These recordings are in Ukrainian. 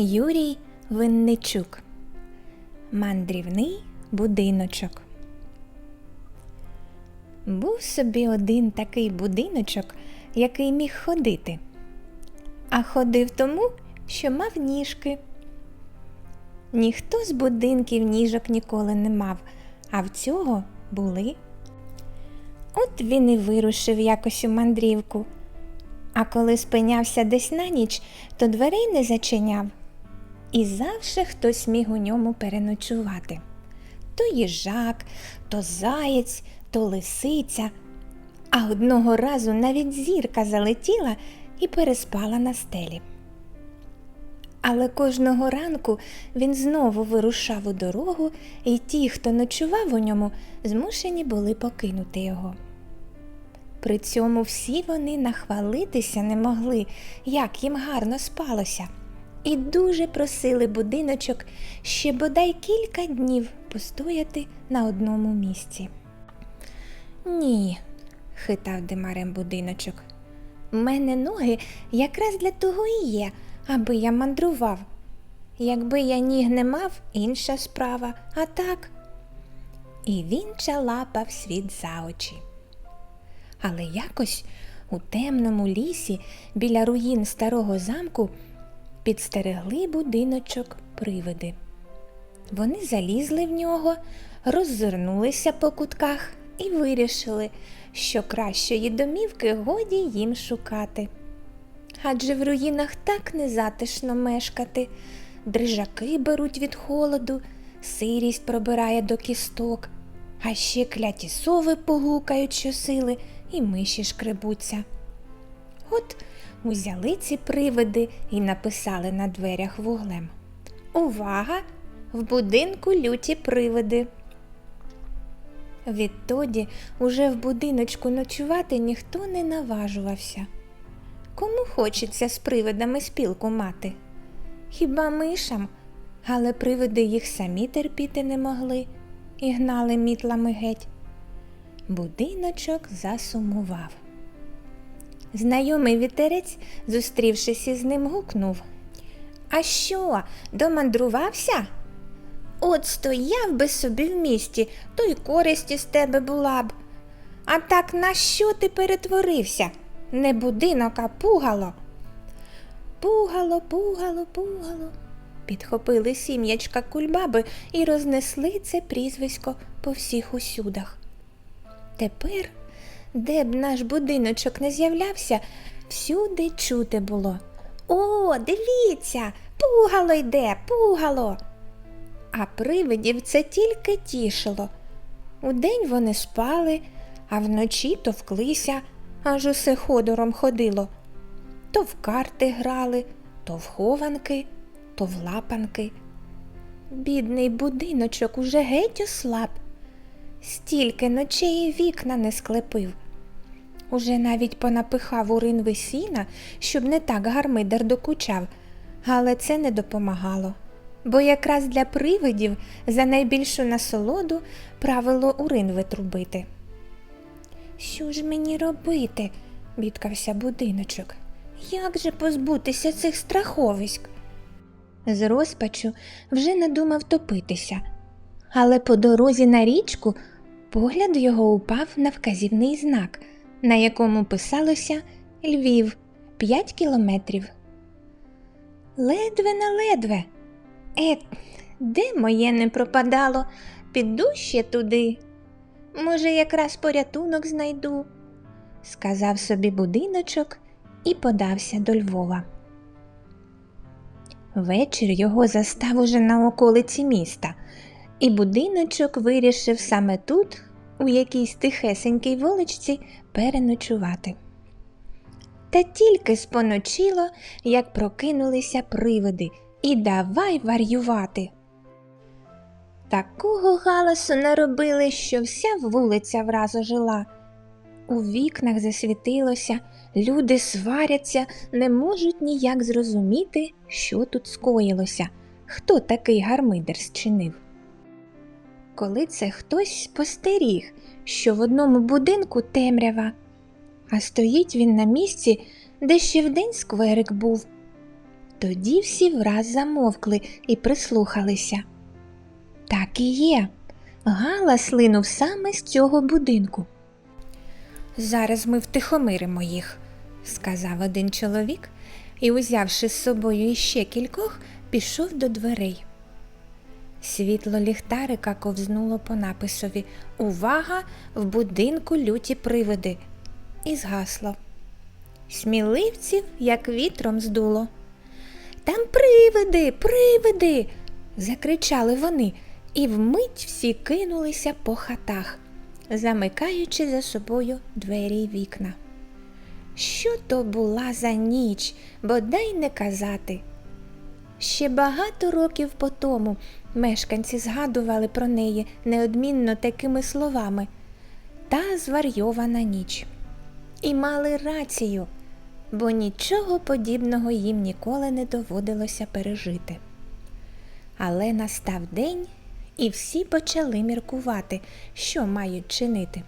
Юрій Винничук Мандрівний будиночок. Був собі один такий будиночок, який міг ходити, а ходив тому, що мав ніжки. Ніхто з будинків ніжок ніколи не мав, а в цього були. От він і вирушив якось у мандрівку. А коли спинявся десь на ніч, то дверей не зачиняв. І завжди хтось міг у ньому переночувати. То їжак, то заєць, то лисиця. А одного разу навіть зірка залетіла і переспала на стелі. Але кожного ранку він знову вирушав у дорогу, і ті, хто ночував у ньому, змушені були покинути його. При цьому всі вони нахвалитися не могли, як їм гарно спалося, і дуже просили будиночок ще бодай кілька днів постояти на одному місці. Ні, хитав димарем будиночок. Мене ноги якраз для того і є, аби я мандрував. Якби я ніг не мав, інша справа, а так. І він чалапав світ за очі. Але якось у темному лісі біля руїн старого замку підстерегли будиночок привиди. Вони залізли в нього, роззирнулися по кутках і вирішили, що кращої домівки годі їм шукати. Адже в руїнах так незатишно мешкати, дрижаки беруть від холоду, сирість пробирає до кісток, а ще кляті сови погукають щосили і миші шкребуться. От узяли ці привиди і написали на дверях вуглем. Увага! В будинку люті привиди. Відтоді уже в будиночку ночувати ніхто не наважувався. Кому хочеться з привидами спілку мати? Хіба мишам? Але привиди їх самі терпіти не могли і гнали мітлами геть. Будиночок засумував. Знайомий вітерець, зустрівшись із ним, гукнув. А що, домандрувався? От стояв би собі в місті, то й користь із тебе була б. А так на що ти перетворився? Не будинок, а пугало. Пугало, пугало, пугало. Підхопили сім'ячка кульбаби і рознесли це прізвисько по всіх усюдах. Тепер, де б наш будиночок не з'являвся, всюди чути було. О, дивіться, пугало йде, пугало. А привидів це тільки тішило. Удень вони спали, а вночі товклися, аж усе ходором ходило. То в карти грали, то в хованки, то в лапанки. Бідний будиночок уже геть ослаб, стільки ночей і вікна не склепив. Уже навіть понапихав у ринви сіна, щоб не так гармидер докучав, але це не допомагало. Бо якраз для привидів за найбільшу насолоду правило уринви трубити. Що ж мені робити? бідкався будиночок. Як же позбутися цих страховиськ? З розпачу вже надумав топитися, але по дорозі на річку погляд його упав на вказівний знак, на якому писалося Львів п'ять кілометрів. Ледве на ледве. Е, де моє не пропадало? Піду ще туди. Може, якраз порятунок знайду, сказав собі будиночок і подався до Львова. Вечір його застав уже на околиці міста, і будиночок вирішив саме тут, у якійсь тихесенькій вуличці, переночувати. Та тільки споночило, як прокинулися привиди, і давай варювати. Такого галасу наробили, що вся вулиця враз ожила. У вікнах засвітилося, люди сваряться, не можуть ніяк зрозуміти, що тут скоїлося, хто такий гармидер зчинив. Коли це хтось спостеріг, що в одному будинку темрява, а стоїть він на місці, де ще вдень скверик був. Тоді всі враз замовкли і прислухалися. Так і є. Галас линув саме з цього будинку. Зараз ми втихомиримо їх, сказав один чоловік і, узявши з собою іще кількох, пішов до дверей. Світло ліхтарика ковзнуло по написові Увага! В будинку люті привиди і згасло. Сміливців, як вітром здуло. Там привиди, привиди. закричали вони, і вмить всі кинулися по хатах, замикаючи за собою двері й вікна. Що то була за ніч, бодай не казати. Ще багато років по тому мешканці згадували про неї неодмінно такими словами та зварйована ніч. І мали рацію, бо нічого подібного їм ніколи не доводилося пережити. Але настав день, і всі почали міркувати, що мають чинити.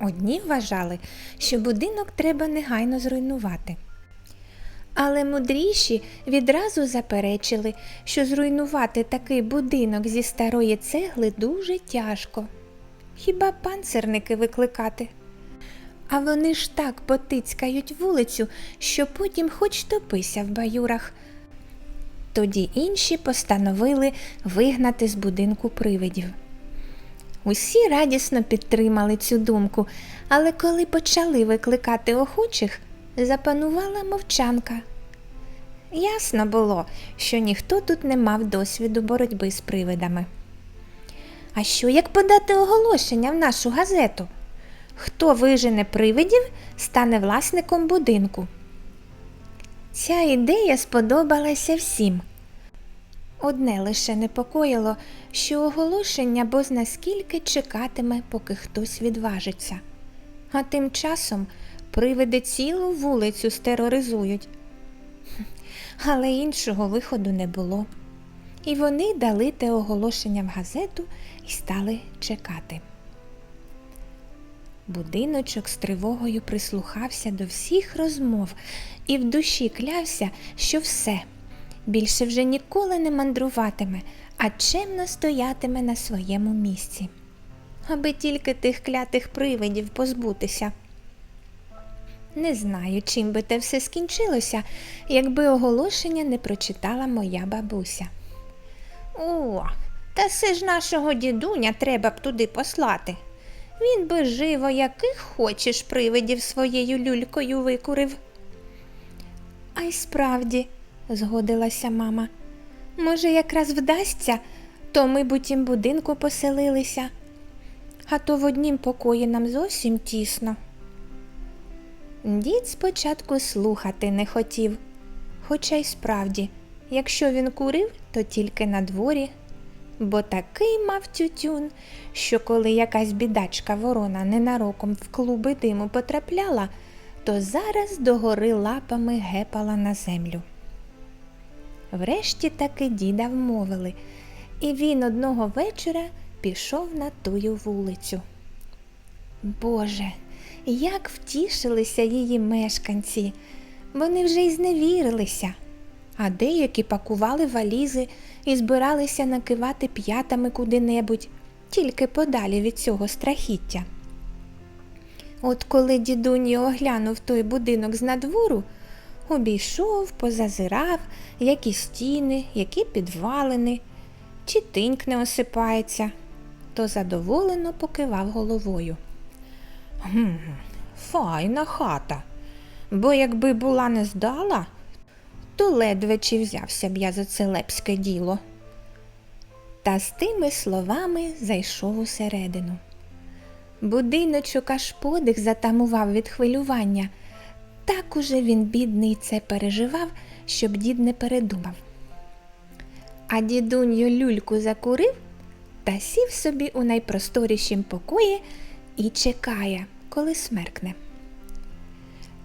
Одні вважали, що будинок треба негайно зруйнувати. Але мудріші відразу заперечили, що зруйнувати такий будинок зі старої цегли дуже тяжко. Хіба панцирники викликати? А вони ж так потицькають вулицю, що потім хоч топися в баюрах. Тоді інші постановили вигнати з будинку привидів. Усі радісно підтримали цю думку, але коли почали викликати охочих, запанувала мовчанка. Ясно було, що ніхто тут не мав досвіду боротьби з привидами. А що як подати оголошення в нашу газету? Хто вижене привидів, стане власником будинку. Ця ідея сподобалася всім. Одне лише непокоїло, що оголошення бозна скільки чекатиме, поки хтось відважиться. А тим часом привиди цілу вулицю стероризують. Але іншого виходу не було. І вони дали те оголошення в газету і стали чекати. Будиночок з тривогою прислухався до всіх розмов і в душі клявся, що все більше вже ніколи не мандруватиме, а чемно стоятиме на своєму місці. Аби тільки тих клятих привидів позбутися. Не знаю, чим би те все скінчилося, якби оголошення не прочитала моя бабуся. О, та все ж нашого дідуня треба б туди послати. Він би живо, яких хочеш привидів своєю люлькою викурив. А й справді, згодилася мама. Може, якраз вдасться, то ми б у тім будинку поселилися, а то в однім покої нам зовсім тісно. Дід спочатку слухати не хотів, хоча й справді, якщо він курив, то тільки на дворі, бо такий мав тютюн, що коли якась бідачка ворона ненароком в клуби диму потрапляла, то зараз догори лапами гепала на землю. Врешті таки діда вмовили, і він одного вечора пішов на тую вулицю. Боже, як втішилися її мешканці, вони вже й зневірилися, а деякі пакували валізи і збиралися накивати п'ятами куди-небудь, тільки подалі від цього страхіття. От коли дідуньо оглянув той будинок з надвору, обійшов, позазирав, які стіни, які підвалини, чи тиньк не осипається, то задоволено покивав головою. Гм, файна хата. Бо якби була не здала, то ледве чи взявся б я за це лепське діло. Та з тими словами зайшов усередину. Будиночок аж подих затамував від хвилювання. Так уже він, бідний, це переживав, щоб дід не передумав. А дідуньо люльку закурив та сів собі у найпросторішім покої і чекає, коли смеркне.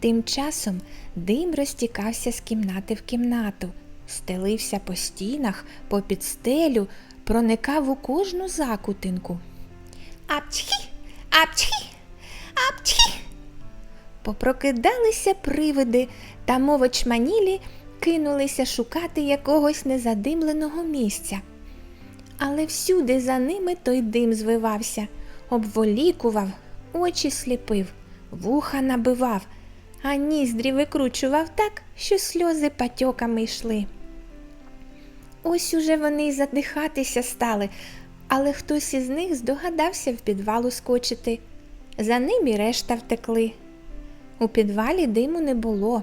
Тим часом дим розтікався з кімнати в кімнату, стелився по стінах, по підстелю, проникав у кожну закутинку. Апчхі, апчхі, апчхі. Попрокидалися привиди та мовочманілі кинулися шукати якогось незадимленого місця. Але всюди за ними той дим звивався, обволікував, очі сліпив, вуха набивав, а ніздрі викручував так, що сльози патьоками йшли. Ось уже вони й задихатися стали, але хтось із них здогадався в підвал ускочити. За ним і решта втекли. У підвалі диму не було.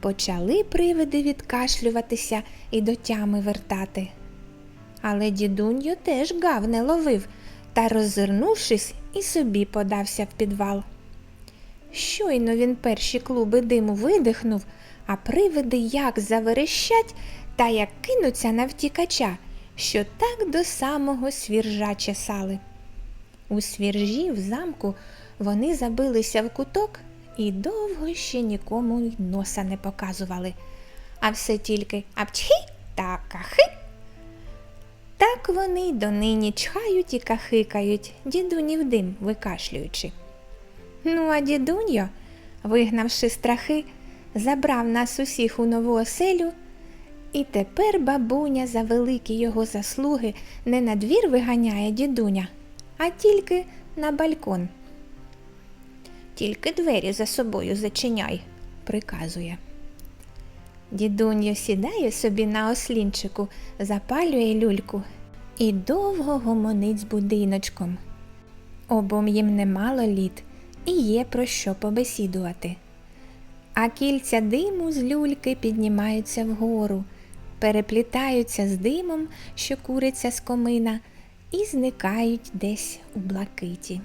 Почали привиди відкашлюватися і до тями вертати. Але дідуньо теж гав не ловив та, роззирнувшись, і собі подався в підвал. Щойно він перші клуби диму видихнув, а привиди як заверещать та як кинуться на втікача, що так до самого свіржа чесали. У свіржі в замку вони забилися в куток і довго ще нікому й носа не показували, а все тільки апчхі та кахи. Так вони й донині чхають і кахикають, дідунів дим викашлюючи. Ну, а дідуньо, вигнавши страхи, забрав нас усіх у нову оселю, і тепер бабуня за великі його заслуги не на двір виганяє дідуня, а тільки на балькон. Тільки двері за собою зачиняй, приказує. Дідуньо сідає собі на ослінчику, запалює люльку і довго гомонить з будиночком. Обом їм немало літ і є про що побесідувати. А кільця диму з люльки піднімаються вгору, переплітаються з димом, що куриться з комина, і зникають десь у блакиті.